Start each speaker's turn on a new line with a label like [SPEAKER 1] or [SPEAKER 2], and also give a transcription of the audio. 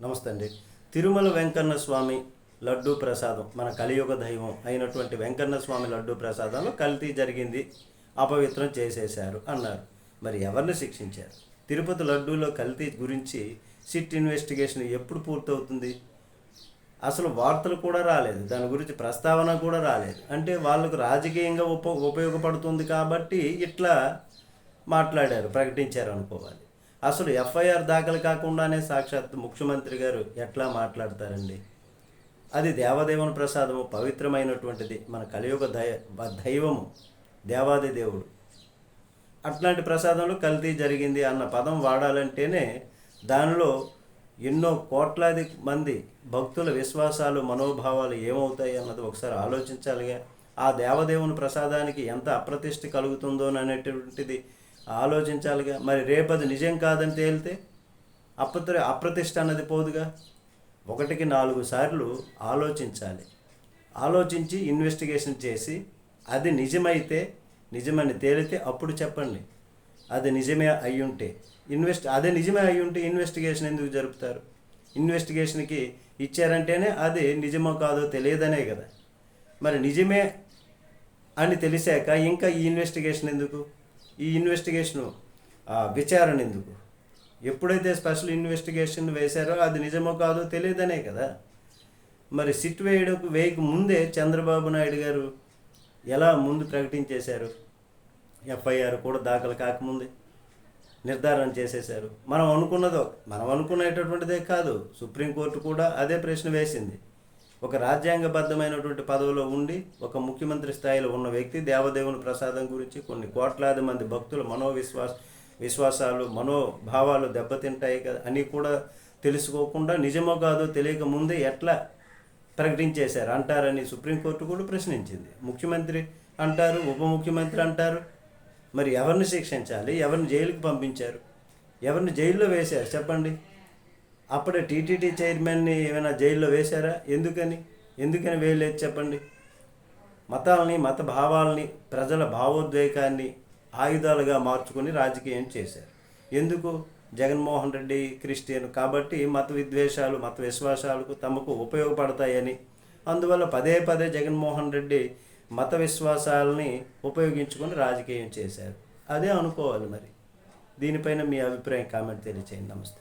[SPEAKER 1] నమస్తే అండి. తిరుమల వెంకన్న స్వామి లడ్డూ ప్రసాదం మన కలియుగ దైవం అయినటువంటి వెంకన్న స్వామి లడ్డూ ప్రసాదంలో కల్తీ జరిగింది అపవిత్రం చేసేశారు అన్నారు. మరి ఎవరిని శిక్షించారు? తిరుపతి లడ్డూలో కల్తీ గురించి సిట్ ఇన్వెస్టిగేషన్ ఎప్పుడు పూర్తవుతుంది? అసలు వార్తలు కూడా రాలేదు దాని గురించి ప్రస్తావన కూడా రాలేదు. అంటే వాళ్ళకు రాజకీయంగా ఉప ఉపయోగపడుతుంది కాబట్టి ఇట్లా మాట్లాడారు ప్రకటించారు అనుకోవాలి. అసలు ఎఫ్ఐఆర్ దాఖలు కాకుండానే సాక్షాత్ ముఖ్యమంత్రి గారు ఎట్లా మాట్లాడతారండి? అది దేవదేవుని ప్రసాదము పవిత్రమైనటువంటిది. మన కలియుగ దయ దైవము దేవాది దేవుడు. అట్లాంటి ప్రసాదంలో కల్తీ జరిగింది అన్న పదం వాడాలంటేనే దానిలో ఎన్నో కోట్లాది మంది భక్తుల విశ్వాసాలు మనోభావాలు ఏమవుతాయి అన్నది ఒకసారి ఆలోచించాలిగా. ఆ దేవదేవుని ప్రసాదానికి ఎంత అప్రతిష్ట కలుగుతుందో అనేటువంటిది ఆలోచించాలిగా. మరి రేపది నిజం కాదని తేలితే అప్రత అప్రతిష్ట అన్నది పోదుగా? ఒకటికి నాలుగు సార్లు ఆలోచించాలి. ఆలోచించి ఇన్వెస్టిగేషన్ చేసి అది నిజమైతే నిజమని తేలితే అప్పుడు చెప్పండి. అది నిజమే అయ్యుంటే. ఇన్వెస్ట్ అదే నిజమే అయ్యుంటే ఇన్వెస్టిగేషన్ ఎందుకు జరుపుతారు? ఇన్వెస్టిగేషన్కి ఇచ్చారంటేనే అది నిజమో కాదో తెలియదనే కదా. మరి నిజమే అని తెలిసాక ఇంకా ఈ ఇన్వెస్టిగేషన్ ఎందుకు? ఈ ఇన్వెస్టిగేషను ఆ, విచారణ ఎందుకు? ఎప్పుడైతే స్పెషల్ ఇన్వెస్టిగేషన్ వేశారో అది నిజమో కాదో తెలియదనే కదా. మరి సిట్ వేయడం వేయక ముందే చంద్రబాబు నాయుడు గారు ఎలా ముందు ప్రకటించేశారు? ఎఫ్ఐఆర్ కూడా దాఖలు కాకముందే నిర్ధారణ చేసేశారు. మనం అనుకున్నదో మనం అనుకునేటటువంటిదే కాదు. సుప్రీంకోర్టు కూడా అదే ప్రశ్న వేసింది. ఒక రాజ్యాంగబద్ధమైనటువంటి పదవిలో ఉండి ఒక ముఖ్యమంత్రి స్థాయిలో ఉన్న వ్యక్తి దేవదేవుని ప్రసాదం గురించి కొన్ని కోట్లాది మంది భక్తుల మనోవిశ్వాస విశ్వాసాలు మనోభావాలు దెబ్బతింటాయి కదా అని కూడా తెలుసుకోకుండా నిజమో కాదో తెలియక ముందే ఎట్లా ప్రకటించేశారు అంటారని సుప్రీంకోర్టు కూడా ప్రశ్నించింది. ముఖ్యమంత్రి అంటారు ఉప ముఖ్యమంత్రి అంటారు. మరి ఎవరిని శిక్షించాలి? ఎవరిని జైలుకి పంపించారు? ఎవరిని జైల్లో వేశారు? చెప్పండి. అప్పుడే టీటీడీ చైర్మన్ని ఏమైనా జైల్లో వేశారా? ఎందుకని? ఎందుకని వేయలేదు చెప్పండి? మతాలని మత భావాలని ప్రజల భావోద్వేగాన్ని ఆయుధాలుగా మార్చుకొని రాజకీయం చేశారు. ఎందుకు? జగన్మోహన్ రెడ్డి క్రిస్టియన్ కాబట్టి మత విద్వేషాలు మత విశ్వాసాలకు తమకు ఉపయోగపడతాయని. అందువల్ల పదే పదే జగన్మోహన్ రెడ్డి మత విశ్వాసాలని ఉపయోగించుకొని రాజకీయం చేశారు. అదే అనుకోవాలి మరి. దీనిపైన మీ అభిప్రాయం కామెంట్ తెలియచేయండి. నమస్తే.